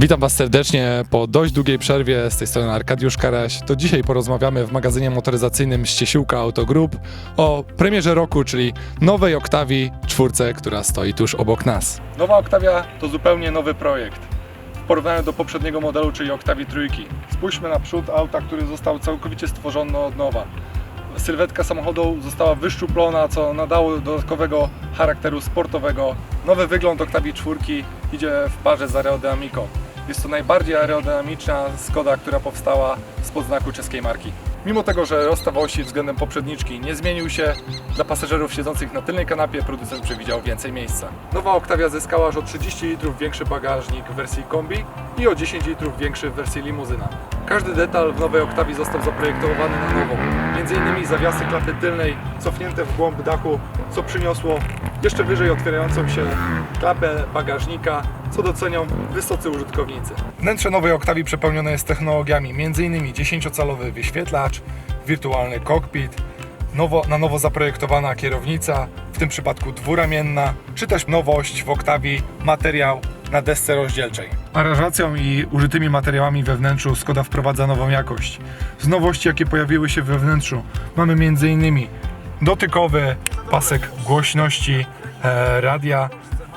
Witam Was serdecznie po dość długiej przerwie. Z tej strony Arkadiusz Karaś. To dzisiaj porozmawiamy w magazynie motoryzacyjnym Ściesiłka Auto Group o premierze roku, czyli nowej Oktawii czwórce, która stoi tuż obok nas. Nowa Oktawia to zupełnie nowy projekt. W porównaniu do poprzedniego modelu, czyli Oktawii trójki. Spójrzmy na przód auta, który został całkowicie stworzony od nowa. Sylwetka samochodu została wyszczuplona, co nadało dodatkowego charakteru sportowego. Nowy wygląd Oktawii czwórki idzie w parze z aerodynamiką. Jest to najbardziej aerodynamiczna Skoda, która powstała spod znaku czeskiej marki. Mimo tego, że rozstaw osi względem poprzedniczki nie zmienił się, dla pasażerów siedzących na tylnej kanapie producent przewidział więcej miejsca. Nowa Oktawia zyskała aż o 30 litrów większy bagażnik w wersji kombi i o 10 litrów większy w wersji limuzyna. Każdy detal w nowej Oktawii został zaprojektowany na nowo. Między innymi zawiasy klapy tylnej cofnięte w głąb dachu, co przyniosło jeszcze wyżej otwierającą się klapę bagażnika, co docenią wysocy użytkownicy. Wnętrze nowej Oktawii przepełnione jest technologiami, m.in. 10-calowy wyświetlacz, wirtualny kokpit, nowo, na nowo zaprojektowana kierownica, w tym przypadku dwuramienna, czy też nowość w Oktawii materiał na desce rozdzielczej. Aranżacją i użytymi materiałami we wnętrzu Skoda wprowadza nową jakość. Z nowości, jakie pojawiły się we wnętrzu, mamy m.in. dotykowy pasek głośności, e, radia,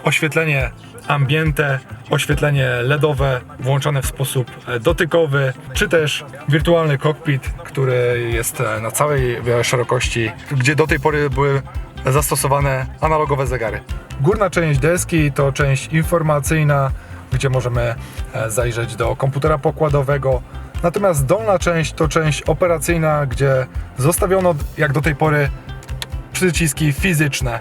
oświetlenie ambiente, oświetlenie LEDowe włączone w sposób e, dotykowy, czy też wirtualny kokpit, który jest e, na całej e, szerokości, gdzie do tej pory były zastosowane analogowe zegary. Górna część deski to część informacyjna, gdzie możemy e, zajrzeć do komputera pokładowego. Natomiast dolna część to część operacyjna, gdzie zostawiono jak do tej pory przyciski fizyczne,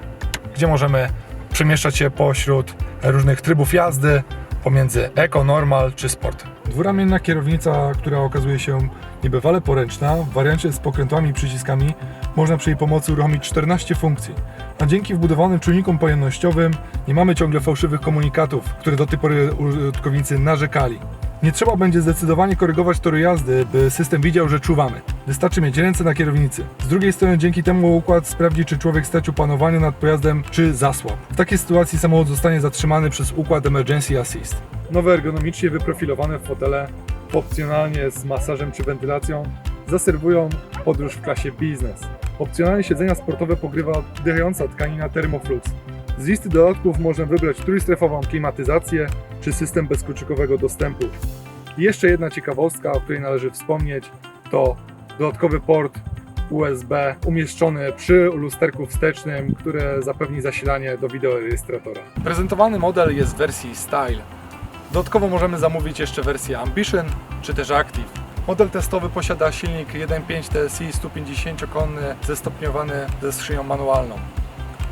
gdzie możemy przemieszczać się pośród różnych trybów jazdy pomiędzy Eco, Normal czy Sport. Dwuramienna kierownica, która okazuje się niebywale poręczna, w wariancie z pokrętłami i przyciskami można przy jej pomocy uruchomić 14 funkcji. A dzięki wbudowanym czujnikom pojemnościowym nie mamy ciągle fałszywych komunikatów, które do tej pory użytkownicy narzekali. Nie trzeba będzie zdecydowanie korygować toru jazdy, by system widział, że czuwamy. Wystarczy mieć ręce na kierownicy. Z drugiej strony dzięki temu układ sprawdzi, czy człowiek stracił panowanie nad pojazdem, czy zasłab. W takiej sytuacji samochód zostanie zatrzymany przez układ Emergency Assist. Nowe ergonomicznie wyprofilowane fotele, opcjonalnie z masażem czy wentylacją, zaserwują podróż w klasie business. Opcjonalnie siedzenia sportowe pokrywa oddychająca tkanina Thermoflux. Z listy dodatków można wybrać trójstrefową klimatyzację czy system bezkluczykowego dostępu. I jeszcze jedna ciekawostka, o której należy wspomnieć, to dodatkowy port USB umieszczony przy lusterku wstecznym, które zapewni zasilanie do wideorejestratora. Prezentowany model jest w wersji Style. Dodatkowo możemy zamówić jeszcze wersję Ambition czy też Active. Model testowy posiada silnik 1.5 TSI 150-konny zestopniowany ze skrzynią manualną.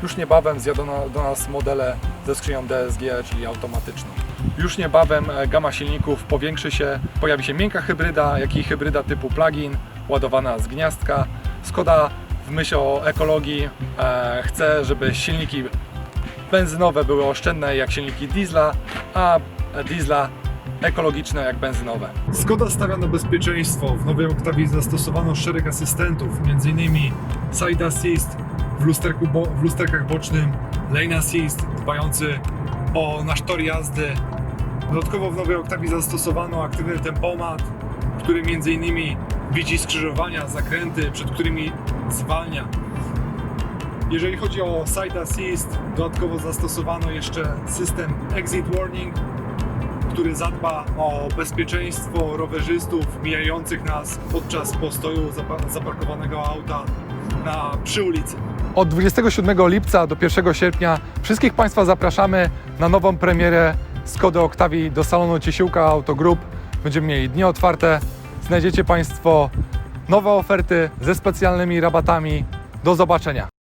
Już niebawem zjadą do nas modele ze skrzynią DSG, czyli automatyczną. Już niebawem e, gama silników powiększy się, pojawi się miękka hybryda, jak i hybryda typu plug-in, ładowana z gniazdka. Skoda w myśl o ekologii e, chce, żeby silniki benzynowe były oszczędne jak silniki diesla, a diesla ekologiczne jak benzynowe. Skoda stawia na bezpieczeństwo. W nowej Oktawii zastosowano szereg asystentów, m.in. Side Assist w, lusterku bo, w lusterkach bocznym, Lane Assist dbający o nasz tor jazdy. Dodatkowo w nowej Oktawii zastosowano aktywny tempomat, który m.in. widzi skrzyżowania, zakręty, przed którymi zwalnia. Jeżeli chodzi o Side Assist, dodatkowo zastosowano jeszcze system Exit Warning, który zadba o bezpieczeństwo rowerzystów mijających nas podczas postoju zapa- zaparkowanego auta na, przy ulicy. Od 27 lipca do 1 sierpnia wszystkich Państwa zapraszamy na nową premierę Skody Octavii do salonu Ciesiłka Auto Group. Będziemy mieli dni otwarte. Znajdziecie Państwo nowe oferty ze specjalnymi rabatami. Do zobaczenia.